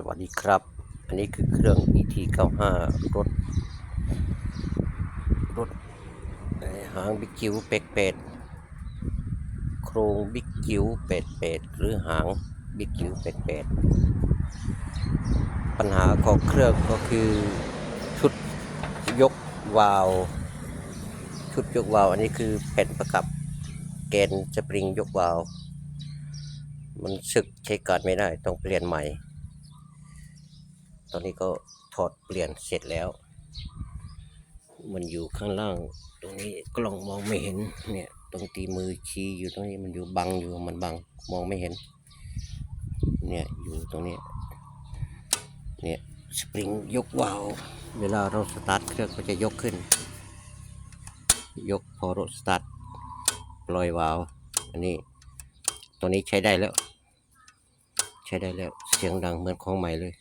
สวัสดีครับ อันนี้คือเครื่อง ET95 รถ รถหางบิ๊กจิ๋วเป็ดเป็ดโครงบิ๊กจิ๋วเป็ดเป็ดหรือหางบิ๊กจิ๋วเป็ดเป็ดปัญหาของเครื่องก็คือชุดยกวาล์วชุดยกวาล์วอันนี้คือแผ่นประกับแกนสปริงยกวาล์วมันสึกใช้การไม่ได้ต้องเปลี่ยนใหม่ ตอนนี้ก็ถอดเปลี่ยนเสร็จแล้ว มันอยู่ข้างล่าง ตรงนี้กล้องมองไม่เห็นเนี่ยตรงตีมือชี้อยู่ตรงนี้มันอยู่บังอยู่มันบังมองไม่เห็น เนี่ยอยู่ตรงนี้ เนี่ยสปริงยกวาล์วเวลาเราสตาร์ทเครื่องก็จะยกขึ้น ยกพอรถสตาร์ทปล่อยวาล์วอันนี้ตัวนี้ใช้ได้แล้ว ใช้ได้แล้วเสียงดังเหมือนของใหม่เลย